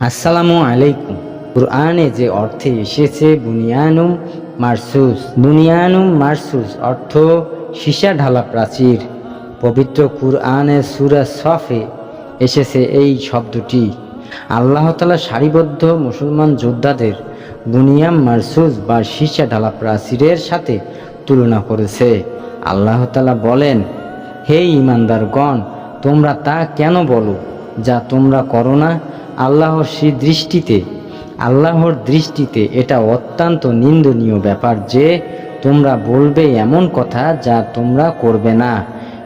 আসসালামু আলাইকুম। কুরআনে যে অর্থে এসেছে বুনিয়ানুম মারসুস। বুনিয়ানুম মারসুস অর্থ সীসা ঢালা প্রাচীর। পবিত্র কুরআনে সুরা সফে এসেছে এই শব্দটি। আল্লাহ তালা সারিবদ্ধ মুসলমান যোদ্ধাদের বুনিয়াম মারসুস বা সীসা ঢালা প্রাচীরের সাথে তুলনা করেছে। আল্লাহ তালা বলেন, হে ইমানদারগণ তোমরা তা কেন বলো? যা তোমরা করো না, আল্লাহর সেই দৃষ্টিতে, আল্লাহর দৃষ্টিতে এটা অত্যন্ত নিন্দনীয় ব্যাপার যে তোমরা বলবে এমন কথা যা তোমরা করবে না।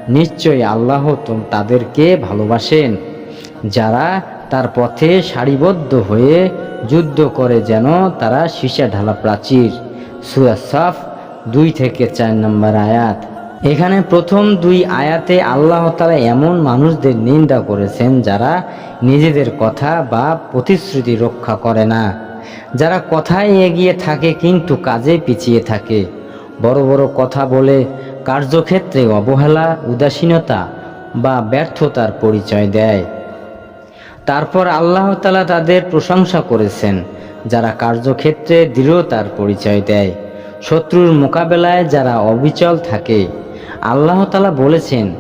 নিশ্চয় আল্লাহ তাদেরকে ভালোবাসেন। যারা তার পথে সারিবদ্ধ হয়ে যুদ্ধ করে যেন তারা সীসা ঢালা প্রাচীর। সুরা সাফ দুই থেকে চার নম্বর আয়াত। এখানে প্রথম দুই আয়াতে আল্লাহ তালা এমন মানুষদের নিন্দা করেছেন যারা নিজেদের কথা বা প্রতিশ্রুতি রক্ষা করে না। যারা কথায় এগিয়ে থাকে কিন্তু কাজে পিছিয়ে থাকে। বড় বড় কথা বলে কার্যক্ষেত্রে অবহেলা, উদাসীনতা বা ব্যর্থতার পরিচয় দেয়। তারপর আল্লাহ তালা তাদের প্রশংসা করেছেন, যারা কার্যক্ষেত্রে দৃঢ়তার পরিচয় দেয়। শত্রুর মোকাবেলায় যারা অবিচল থাকে আল্লাহ তালা বলেছেন,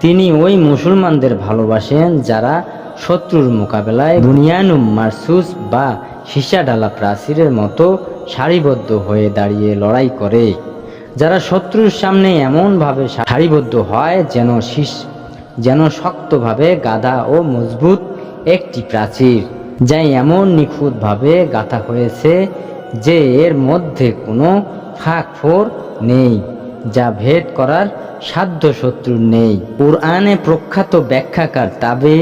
তিনি ওই মুসলমানদের ভালোবাসেন যারা শত্রুর মোকাবেলায় বুনিয়ানুম মারসুস বা ডালা প্রাচীরের মতো সারিবদ্ধ হয়ে দাঁড়িয়ে লড়াই করে। যারা শত্রুর সামনে এমনভাবে সারিবদ্ধ হয় যেন শীষ যেন শক্তভাবে গাদা ও মজবুত একটি প্রাচীর যা এমন নিখুঁতভাবে গাঁথা হয়েছে যে এর মধ্যে কোনো ফাঁক ফোর নেই। যা ভেদ করার সাধ্য শত্রুর নেই। কোরআনে প্রখ্যাত ব্যাখ্যাকার তাবে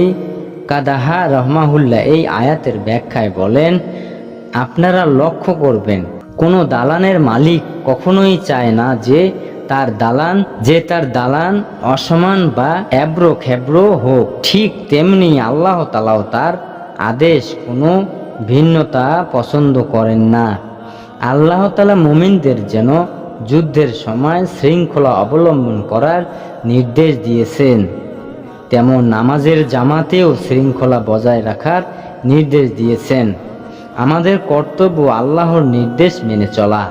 কাদাহা রহমাহুল্লাহ এই আয়াতের ব্যাখ্যায় বলেন, আপনারা লক্ষ্য করবেন, কোনো দালানের মালিক কখনোই চায় না যে তার দালান, যে তার দালান অসমান বা এব্রো খেব্রো হোক। ঠিক তেমনি আল্লাহ তালাও তার আদেশ কোনো ভিন্নতা পছন্দ করেন না। আল্লাহ তালা মুমিনদের যেন যুদ্ধের সময় শৃঙ্খলা অবলম্বন করার নির্দেশ দিয়েছেন। তেমন নামাজের জামাতেও শৃঙ্খলা বজায় রাখার নির্দেশ দিয়েছেন। আমাদের কর্তব্য আল্লাহর নির্দেশ মেনে চলা।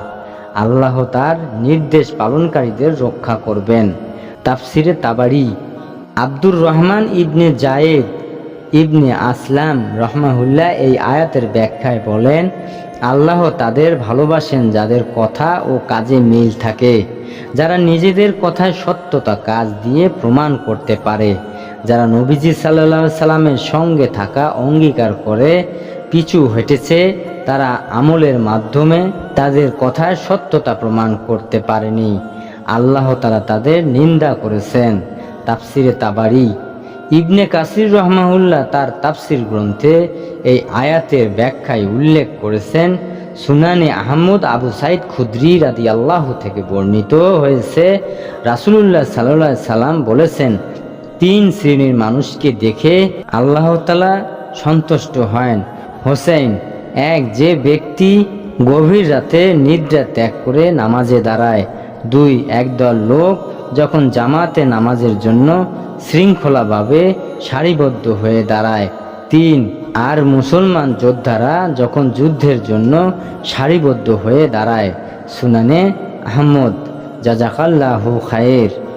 আল্লাহ তার নির্দেশ পালনকারীদের রক্ষা করবেন। তাফসিরে তাবারি, আব্দুর রহমান ইবনে জায়েদ ইবনে আসলাম রহমাহুল্লাহ এই আয়াতের ব্যাখ্যায় বলেন আল্লাহ তাদের ভালোবাসেন যাদের কথা ও কাজে মিল থাকে, যারা নিজেদের কথায় সত্যতা কাজ দিয়ে প্রমাণ করতে পারে, যারা নবীজি সাল্লা সাল্লামের সঙ্গে থাকা অঙ্গীকার করে পিছু হেঁটেছে, তারা আমলের মাধ্যমে তাদের কথায় সত্যতা প্রমাণ করতে পারেনি। আল্লাহ তারা তাদের নিন্দা করেছেন। তাফসিরে তাবারি ইবনে কাসির রহমাউল্লাহ তার তাফসির গ্রন্থে এই আয়াতের ব্যাখ্যায় উল্লেখ করেছেন, সুনানে আহমদ আবু সাইদ খুদ্রি রাদি আল্লাহ থেকে বর্ণিত হয়েছে, রাসুলুল্লাহ সাল্লাহ সাল্লাম বলেছেন, তিন শ্রেণির মানুষকে দেখে আল্লাহ তালা সন্তুষ্ট হন। হোসেন, এক যে ব্যক্তি গভীর রাতে নিদ্রা ত্যাগ করে নামাজে দাঁড়ায় দুই একদল লোক যখন জামাতে নামাজের জন্য শৃঙ্খলাভাবে সারিবদ্ধ হয়ে দাঁড়ায়, তিন আর মুসলমান যোদ্ধারা যখন যুদ্ধের জন্য সারিবদ্ধ হয়ে দাঁড়ায়, সুনানে আহমদ, জাজাকাল্লাহু খায়ের।